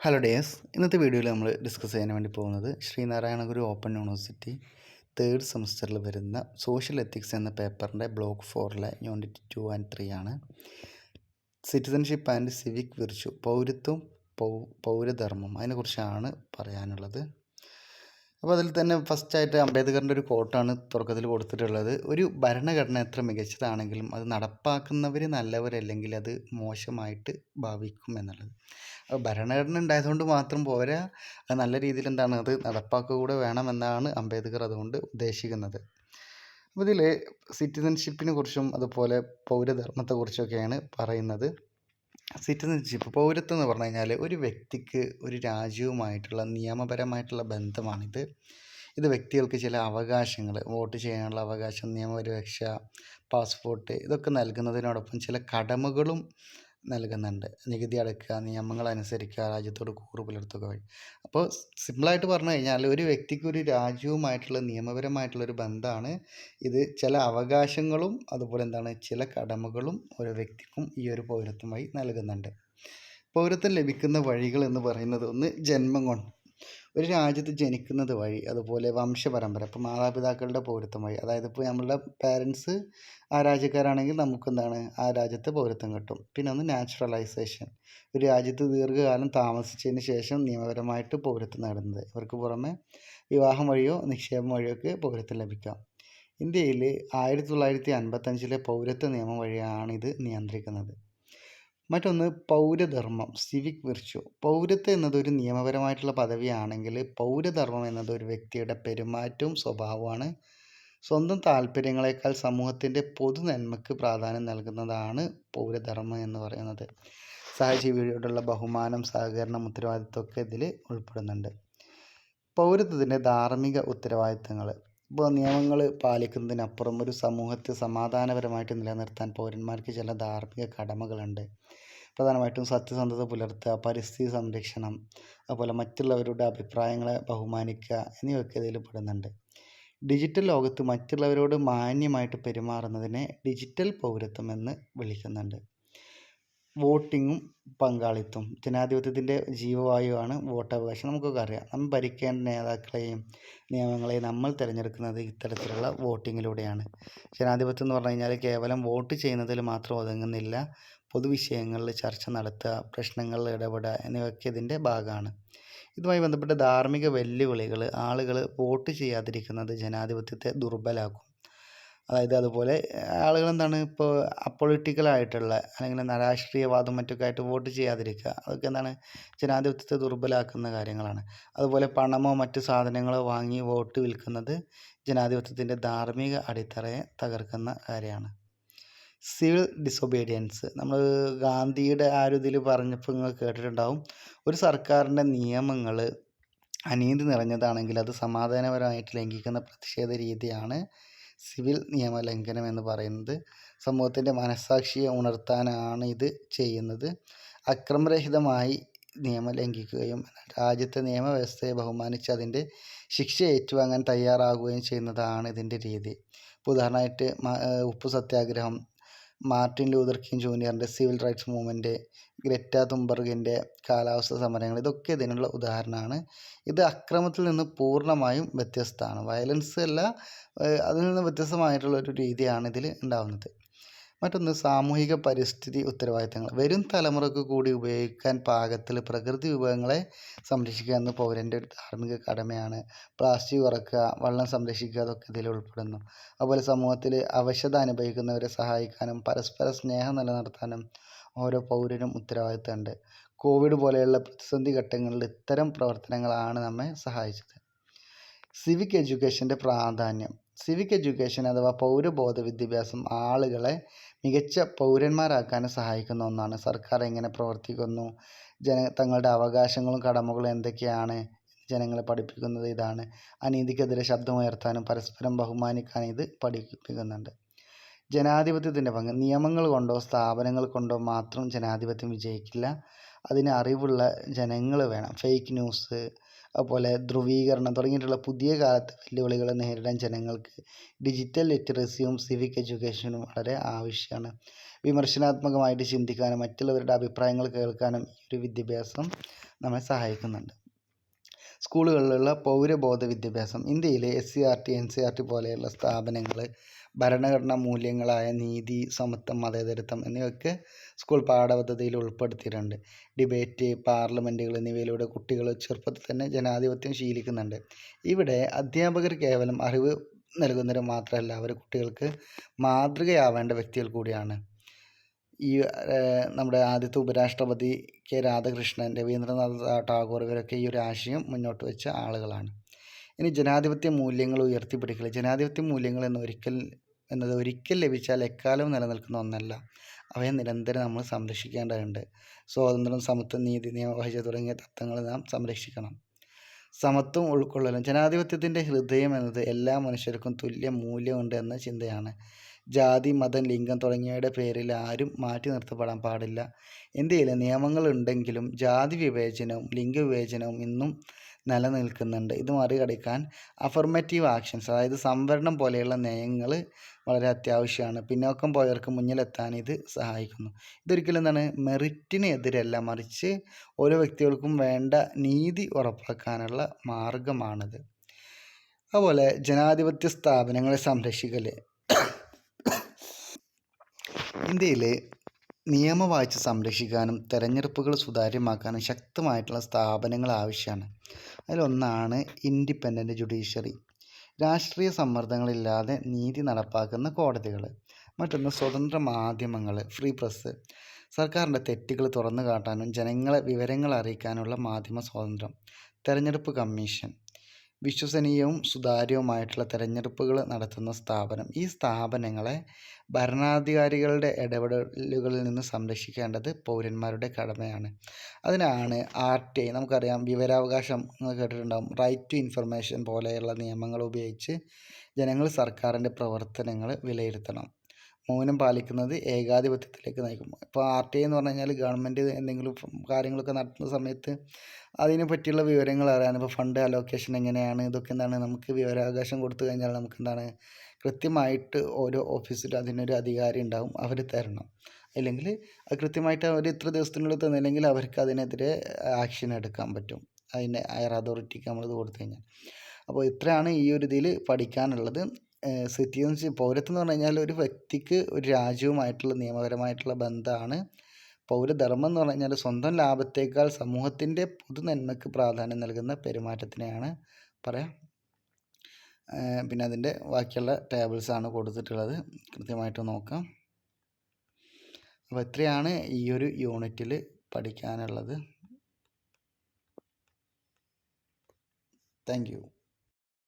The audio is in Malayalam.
ഹലോ ഡേസ് ഇന്നത്തെ വീഡിയോയിൽ നമ്മൾ ഡിസ്കസ് ചെയ്യാൻ വേണ്ടി പോകുന്നത് Sreenarayana Guru open university third സെമസ്റ്ററിൽ വരുന്ന സോഷ്യൽ എത്തിക്സ് എന്ന പേപ്പറിന്റെ ബ്ലോക്ക് ഫോറിലെ യൂണിറ്റ് ടു ആൻഡ് ത്രീ ആണ്. സിറ്റിസൺഷിപ്പ് ആൻഡ് സിവിക് വിർച്ചു പൗരത്വം പൗ പൗരധർമ്മം അതിനെക്കുറിച്ചാണ് പറയാനുള്ളത്. അപ്പോൾ അതിൽ തന്നെ ഫസ്റ്റായിട്ട് അംബേദ്കറിന്റെ ഒരു കോട്ടാണ് തുടക്കത്തിൽ കൊടുത്തിട്ടുള്ളത്. ഒരു ഭരണഘടന എത്ര മികച്ചതാണെങ്കിലും അത് നടപ്പാക്കുന്നവർ നല്ലവരല്ലെങ്കിൽ അത് മോശമായിട്ട് ഭാവിക്കും എന്നുള്ളത്. അപ്പോൾ ഭരണഘടന ഉണ്ടായതുകൊണ്ട് മാത്രം പോരാ അത് നല്ല രീതിയിൽ എന്താണ് അത് നടപ്പാക്കുക കൂടെ വേണമെന്നാണ് അംബേദ്കർ അതുകൊണ്ട് ഉദ്ദേശിക്കുന്നത്. അപ്പോൾ ഇതിൽ സിറ്റിസൺഷിപ്പിനെ കുറിച്ചും അതുപോലെ പൗരധർമ്മത്തെക്കുറിച്ചൊക്കെയാണ് പറയുന്നത്. സിറ്റിസൺഷിപ്പ് പൗരത്വം എന്ന് പറഞ്ഞു കഴിഞ്ഞാൽ ഒരു വ്യക്തിക്ക് ഒരു രാജ്യവുമായിട്ടുള്ള നിയമപരമായിട്ടുള്ള ബന്ധമാണിത്. ഇത് വ്യക്തികൾക്ക് ചില അവകാശങ്ങൾ വോട്ട് ചെയ്യാനുള്ള അവകാശം നിയമപരിരക്ഷ പാസ്പോർട്ട് ഇതൊക്കെ നൽകുന്നതിനോടൊപ്പം ചില കടമകളും നൽകുന്നുണ്ട്. നികുതി അടയ്ക്കുക നിയമങ്ങൾ അനുസരിക്കുക രാജ്യത്തോട് കൂറ് പുലർത്തുക വഴി. അപ്പോൾ സിമ്പിളായിട്ട് പറഞ്ഞു കഴിഞ്ഞാൽ ഒരു വ്യക്തിക്ക് ഒരു രാജ്യവുമായിട്ടുള്ള നിയമപരമായിട്ടുള്ള ഒരു ബന്ധമാണ് ഇത്. ചില അവകാശങ്ങളും അതുപോലെ എന്താണ് ചില കടമകളും ഓരോ വ്യക്തിക്കും ഈ ഒരു പൗരത്വമായി നൽകുന്നുണ്ട്. പൗരത്വം ലഭിക്കുന്ന വഴികൾ എന്ന് പറയുന്നത് ഒന്ന് ജന്മം കൊണ്ട്. ഒരു രാജ്യത്ത് ജനിക്കുന്നത് വഴി അതുപോലെ വംശപരമ്പര ഇപ്പോൾ മാതാപിതാക്കളുടെ പൗരത്വം വഴി അതായത് ഇപ്പോൾ നമ്മളുടെ പാരൻസ് ആ രാജ്യക്കാരാണെങ്കിൽ നമുക്കെന്താണ് ആ രാജ്യത്തെ പൗരത്വം കിട്ടും. പിന്നെ ഒന്ന് നാച്ചുറലൈസേഷൻ ഒരു രാജ്യത്ത് ദീർഘകാലം താമസിച്ചതിന് ശേഷം നിയമപരമായിട്ട് പൗരത്വം നേടുന്നത്. ഇവർക്ക് പുറമെ വിവാഹം വഴിയോ നിക്ഷേപം വഴിയോ ഒക്കെ പൗരത്വം ലഭിക്കാം. ഇന്ത്യയിൽ ആയിരത്തി തൊള്ളായിരത്തി അൻപത്തഞ്ചിലെ പൗരത്വ നിയമം വഴിയാണ് ഇത് നിയന്ത്രിക്കുന്നത്. മറ്റൊന്ന് പൗരധർമ്മം സിവിക് വിർച്യു പൗരത്വം എന്നത് ഒരു നിയമപരമായിട്ടുള്ള പദവിയാണെങ്കിൽ പൗരധർമ്മം എന്നത് ഒരു വ്യക്തിയുടെ പെരുമാറ്റവും സ്വഭാവമാണ് സ്വന്തം താല്പര്യങ്ങളെക്കാൾ സമൂഹത്തിന്റെ പൊതു നന്മയ്ക്ക് പ്രാധാന്യം നൽകുന്നതാണ് പൗരധർമ്മം എന്ന് പറയുന്നത്. സഹജീവിയോടുള്ള ബഹുമാനം സഹകരണം ഉത്തരവാദിത്വമൊക്കെ ഇതിൽ ഉൾപ്പെടുന്നുണ്ട്. പൗരത്വത്തിന്റെ ധാർമ്മിക ഉത്തരവാദിത്തങ്ങൾ. ഇപ്പോൾ നിയമങ്ങൾ പാലിക്കുന്നതിനപ്പുറം ഒരു സമൂഹത്തെ സമാധാനപരമായിട്ട് നിലനിർത്താൻ പൗരന്മാർക്ക് ചില ധാർമ്മിക കടമകളുണ്ട്. പ്രധാനമായിട്ടും സത്യസന്ധത പുലർത്തുക പരിസ്ഥിതി സംരക്ഷണം അതുപോലെ മറ്റുള്ളവരുടെ അഭിപ്രായങ്ങളെ ബഹുമാനിക്കുക എന്നിവയൊക്കെ ഇതിൽ പെടുന്നുണ്ട്. ഡിജിറ്റൽ ലോകത്ത് മറ്റുള്ളവരോട് മാന്യമായിട്ട് പെരുമാറുന്നതിനെ ഡിജിറ്റൽ പൗരത്വം എന്ന് വിളിക്കുന്നുണ്ട്. വോട്ടിങ്ങും പങ്കാളിത്തവും. ജനാധിപത്യത്തിന്റെ ജീവവായുവാണ് വോട്ടവകാശം. നമുക്കൊക്കെ അറിയാം. നമ്മൾ ഭരിക്കേണ്ട നേതാക്കളെയും നിയമങ്ങളെയും നമ്മൾ തിരഞ്ഞെടുക്കുന്നത് ഇത്തരത്തിലുള്ള വോട്ടിങ്ങിലൂടെയാണ്. ജനാധിപത്യം എന്ന് പറഞ്ഞു കഴിഞ്ഞാൽ കേവലം വോട്ട് ചെയ്യുന്നതിൽ മാത്രം ഒതുങ്ങുന്നില്ല. പൊതുവിഷയങ്ങളിൽ ചർച്ച നടത്തുക പ്രശ്നങ്ങളിൽ ഇടപെടുക എന്നിവയൊക്കെ ഇതിന്റെ ഭാഗമാണ്. ഇതുമായി ബന്ധപ്പെട്ട ധാർമ്മിക വെല്ലുവിളികൾ ആളുകൾ വോട്ട് ചെയ്യാതിരിക്കുന്നത് ജനാധിപത്യത്തെ ദുർബലാക്കും. അതായത് അതുപോലെ ആളുകൾ എന്താണ് ഇപ്പോൾ അപ്പൊളിറ്റിക്കലായിട്ടുള്ള അല്ലെങ്കിൽ രാഷ്ട്രീയവാദം മറ്റൊക്കെ ആയിട്ട് വോട്ട് ചെയ്യാതിരിക്കുക അതൊക്കെ എന്താണ് ജനാധിപത്യത്തെ ദുർബലാക്കുന്ന കാര്യങ്ങളാണ്. അതുപോലെ പണമോ മറ്റ് സാധനങ്ങളോ വാങ്ങി വോട്ട് വിൽക്കുന്നത് ജനാധിപത്യത്തിന്റെ ധാർമ്മിക അടിത്തറയെ തകർക്കുന്ന കാര്യമാണ്. Civil disobedience. നമ്മൾ ഗാന്ധിയുടെ ആ ഒരു ഇതിൽ പറഞ്ഞപ്പോൾ നിങ്ങൾ കേട്ടിട്ടുണ്ടാവും ഒരു സർക്കാരിന്റെ നിയമങ്ങൾ അനീതി നിറഞ്ഞതാണെങ്കിൽ അത് സമാധാനപരമായിട്ട് ലംഘിക്കുന്ന പ്രതിഷേധ രീതിയാണ് സിവിൽ നിയമലംഘനം എന്ന് പറയുന്നത് സമൂഹത്തിന്റെ മനസ്സാക്ഷിയെ ഉണർത്താനാണ് ഇത് ചെയ്യുന്നത്. അക്രമരഹിതമായി നിയമം ലംഘിക്കുകയും രാജ്യത്തെ നിയമവ്യവസ്ഥയെ ബഹുമാനിച്ച് അതിന്റെ ശിക്ഷ ഏറ്റുവാങ്ങാൻ തയ്യാറാകുകയും ചെയ്യുന്നതാണ് ഇതിന്റെ രീതി. ഉദാഹരണമായിട്ട് ഉപ്പു സത്യാഗ്രഹം മാർട്ടിൻ ലൂതർ കിങ് ജൂനിയറിന്റെ സിവിൽ റൈറ്റ്സ് മൂവ്മെന്റ് ഗ്രെറ്റ തുംബർഗിന്റെ കാലാവസ്ഥ സമരങ്ങൾ ഇതൊക്കെ ഇതിനുള്ള ഉദാഹരണമാണ്. ഇത് അക്രമത്തിൽ നിന്ന് പൂർണമായും വ്യത്യസ്തമാണ്. വയലൻസ് അല്ല അതിൽ നിന്ന് വ്യത്യസ്തമായിട്ടുള്ള ഒരു രീതിയാണ് ഇതിൽ ഉണ്ടാകുന്നത് മറ്റൊന്ന് സാമൂഹിക പരിസ്ഥിതി ഉത്തരവാദിത്തങ്ങൾ. വരും തലമുറയ്ക്ക് കൂടി ഉപയോഗിക്കാൻ പാകത്തിൽ പ്രകൃതി വിഭവങ്ങളെ സംരക്ഷിക്കുക എന്ന പൗരന്റെ ഒരു ധാർമ്മിക കടമയാണ്. പ്ലാസ്റ്റിക് കുറക്കുക വെള്ളം സംരക്ഷിക്കുക അതൊക്കെ ഇതിൽ ഉൾപ്പെടുന്നു. അതുപോലെ സമൂഹത്തിൽ അവശത അനുഭവിക്കുന്നവരെ സഹായിക്കാനും പരസ്പര സ്നേഹം നിലനിർത്താനും ഓരോ പൗരനും ഉത്തരവാദിത്തമുണ്ട്. കോവിഡ് പോലെയുള്ള പ്രതിസന്ധി ഘട്ടങ്ങളിൽ ഇത്തരം പ്രവർത്തനങ്ങളാണ് നമ്മെ സഹായിച്ചത്. സിവിക് എഡ്യൂക്കേഷന്റെ പ്രാധാന്യം. സിവിക് എഡ്യൂക്കേഷൻ അഥവാ പൗരബോധ വിദ്യാഭ്യാസം ആളുകളെ മികച്ച പൗരന്മാരാക്കാൻ സഹായിക്കുന്ന ഒന്നാണ്. സർക്കാർ എങ്ങനെ പ്രവർത്തിക്കുന്നു? ജന തങ്ങളുടെ അവകാശങ്ങളും കടമകളും എന്തൊക്കെയാണ്? ജനങ്ങളെ പഠിപ്പിക്കുന്നത് ഇതാണ്. അനീതിക്കെതിരെ ശബ്ദമുയർത്താനും പരസ്പരം ബഹുമാനിക്കാനും ഇത് പഠിപ്പിക്കുന്നുണ്ട്. ജനാധിപത്യത്തിന്റെ പങ്ക്. നിയമങ്ങൾ കൊണ്ടോ സ്ഥാപനങ്ങൾ കൊണ്ടോ മാത്രം ജനാധിപത്യം വിജയിക്കില്ല. അതിന് അറിവുള്ള ജനങ്ങൾ വേണം. ഫേക്ക് ന്യൂസ് അതുപോലെ ധ്രുവീകരണം തുടങ്ങിയിട്ടുള്ള പുതിയ കാലത്തെ വെല്ലുവിളികളെ നേരിടാൻ ജനങ്ങൾക്ക് ഡിജിറ്റൽ ലിറ്ററസിയും സിവിക് എഡ്യൂക്കേഷനും വളരെ ആവശ്യമാണ്. വിമർശനാത്മകമായിട്ട് ചിന്തിക്കാനും മറ്റുള്ളവരുടെ അഭിപ്രായങ്ങൾ കേൾക്കാനും ഈ ഒരു വിദ്യാഭ്യാസം നമ്മെ സഹായിക്കുന്നുണ്ട്. സ്കൂളുകളിലുള്ള പൗരബോധ വിദ്യാഭ്യാസം ഇന്ത്യയിലെ S C R T N C R T പോലെയുള്ള സ്ഥാപനങ്ങൾ ഭരണഘടനാ മൂല്യങ്ങളായ നീതി സമത്വം മതേതരത്വം എന്നിവയൊക്കെ സ്കൂൾ പാഠപദ്ധതിയിൽ ഉൾപ്പെടുത്തിയിട്ടുണ്ട്. ഡിബേറ്റ് പാർലമെന്റുകൾ എന്നിവയിലൂടെ കുട്ടികൾ ചെറുപ്പത്തിൽ തന്നെ ജനാധിപത്യം ശീലിക്കുന്നുണ്ട്. ഇവിടെ അധ്യാപകർ കേവലം അറിവ് നൽകുന്നവർ മാത്രമല്ല അവർ കുട്ടികൾക്ക് മാതൃകയാവേണ്ട വ്യക്തികൾ കൂടിയാണ്. ഈ നമ്മുടെ ആദ്യത്തെ ഉപരാഷ്ട്രപതി കെ രാധാകൃഷ്ണൻ രവീന്ദ്രനാഥ് ടാഗോർ ഇവരൊക്കെ ഈ ഒരു ആശയം മുന്നോട്ട് വെച്ച ആളുകളാണ്. ഇനി ജനാധിപത്യ മൂല്യങ്ങൾ ഉയർത്തിപ്പിടിക്കൽ ജനാധിപത്യ മൂല്യങ്ങൾ എന്ന് ഒരിക്കൽ എന്നത് ഒരിക്കൽ ലഭിച്ചാൽ എക്കാലവും നിലനിൽക്കുന്ന ഒന്നല്ല. അവയെ നിരന്തരം നമ്മൾ സംരക്ഷിക്കേണ്ടതുണ്ട്. സ്വാതന്ത്ര്യം സമത്വം നീതി നിയമവഹിച്ച തുടങ്ങിയ തത്വങ്ങൾ നാം സംരക്ഷിക്കണം. സമത്വം ഉൾക്കൊള്ളലും. ജനാധിപത്യത്തിന്റെ ഹൃദയം എന്നത് എല്ലാ മനുഷ്യർക്കും തുല്യ മൂല്യമുണ്ട് എന്ന ചിന്തയാണ്. ജാതി മതം ലിംഗം തുടങ്ങിയവയുടെ പേരിൽ ആരും മാറ്റി നിർത്തപ്പെടാൻ പാടില്ല. ഇന്ത്യയിൽ നിയമങ്ങളുണ്ടെങ്കിലും ജാതി വിവേചനവും ലിംഗ വിവേചനവും ഇന്നും നിലനിൽക്കുന്നുണ്ട്. ഇത് മറികടക്കാൻ അഫർമേറ്റീവ് ആക്ഷൻസ് അതായത് സംവരണം പോലെയുള്ള നയങ്ങൾ വളരെ അത്യാവശ്യമാണ്. പിന്നോക്കം പോയവർക്ക് മുന്നിലെത്താൻ ഇത് സഹായിക്കുന്നു. ഇതൊരിക്കലും എന്താണ് മെറിറ്റിന് എതിരല്ല മറിച്ച് ഓരോ വ്യക്തികൾക്കും വേണ്ട നീതി ഉറപ്പാക്കാനുള്ള മാർഗമാണിത്. അതുപോലെ ജനാധിപത്യ സ്ഥാപനങ്ങളെ സംരക്ഷിക്കൽ ഇന്ത്യയിലെ നിയമവാഴ്ച സംരക്ഷിക്കാനും തെരഞ്ഞെടുപ്പുകൾ സുതാര്യമാക്കാനും ശക്തമായിട്ടുള്ള സ്ഥാപനങ്ങൾ ആവശ്യമാണ്. അതിലൊന്നാണ് ഇൻഡിപെൻഡന്റ് ജുഡീഷ്യറി. രാഷ്ട്രീയ സമ്മർദ്ദങ്ങളില്ലാതെ നീതി നടപ്പാക്കുന്ന കോടതികൾ. മറ്റൊന്ന് സ്വതന്ത്ര മാധ്യമങ്ങൾ ഫ്രീ പ്രസ്. സർക്കാരിന്റെ തെറ്റുകൾ തുറന്നു കാട്ടാനും ജനങ്ങളെ വിവരങ്ങൾ അറിയിക്കാനുള്ള മാധ്യമ സ്വാതന്ത്ര്യം. തെരഞ്ഞെടുപ്പ് കമ്മീഷൻ. വിശ്വസനീയവും സുതാര്യവുമായിട്ടുള്ള തെരഞ്ഞെടുപ്പുകൾ നടത്തുന്ന സ്ഥാപനം. ഈ സ്ഥാപനങ്ങളെ ഭരണാധികാരികളുടെ ഇടപെടലുകളിൽ നിന്ന് സംരക്ഷിക്കേണ്ടത് പൗരന്മാരുടെ കടമയാണ്. അതിനാണ് ആർ ടി ഐ നമുക്കറിയാം വിവരാവകാശം കേട്ടിട്ടുണ്ടാകും റൈറ്റ് ടു ഇൻഫർമേഷൻ പോലെയുള്ള നിയമങ്ങൾ ഉപയോഗിച്ച് ജനങ്ങൾ സർക്കാരിന്റെ പ്രവർത്തനങ്ങൾ വിലയിരുത്തണം. മൗനം പാലിക്കുന്നത് ഏകാധിപത്യത്തിലേക്ക് നയിക്കും ഇപ്പോൾ ആർ ടി ഐ എന്ന് പറഞ്ഞു കഴിഞ്ഞാൽ ഗവൺമെന്റ് എന്തെങ്കിലും കാര്യങ്ങളൊക്കെ നടത്തുന്ന സമയത്ത് അതിനെ പറ്റിയുള്ള വിവരങ്ങൾ അറിയാൻ ഇപ്പോൾ ഫണ്ട് അലോക്കേഷൻ എങ്ങനെയാണ് ഇതൊക്കെ എന്താണ് നമുക്ക് വിവരാവകാശം കൊടുത്തു കഴിഞ്ഞാൽ നമുക്ക് എന്താണ് കൃത്യമായിട്ട് ഓരോ ഓഫീസിലും അതിനൊരു അധികാരി ഉണ്ടാവും അവർ തരണം. അല്ലെങ്കിൽ അത് കൃത്യമായിട്ട് അവർ ഇത്ര ദിവസത്തിനുള്ളിൽ തന്നില്ലെങ്കിൽ അവർക്ക് അതിനെതിരെ ആക്ഷൻ എടുക്കാൻ പറ്റും. അതിന്റെ ഹയർ അതോറിറ്റിക്ക് നമ്മളിത് കൊടുത്തു കഴിഞ്ഞാൽ. അപ്പോൾ ഇത്രയാണ് ഈ ഒരു ഇതിൽ പഠിക്കാനുള്ളത്. സിറ്റിസൺഷിപ്പ് പൗരത്വം എന്ന് പറഞ്ഞു കഴിഞ്ഞാൽ ഒരു വ്യക്തിക്ക് ഒരു രാജ്യവുമായിട്ടുള്ള നിയമപരമായിട്ടുള്ള ബന്ധമാണ് പൗരധർമ്മം എന്ന് പറഞ്ഞു കഴിഞ്ഞാൽ സ്വന്തം ലാഭത്തേക്കാൾ സമൂഹത്തിന്റെ പൊതുനന്മയ്ക്ക് പ്രാധാന്യം നൽകുന്ന പെരുമാറ്റത്തിനെയാണ് പറയാം. പിന്നെ അതിന്റെ ബാക്കിയുള്ള ടേബിൾസാണ് കൊടുത്തിട്ടുള്ളത്. കൃത്യമായിട്ട് നോക്കാം. അപ്പോൾ ഇത്രയാണ് ഈ ഒരു യൂണിറ്റിൽ പഠിക്കാനുള്ളത്. താങ്ക്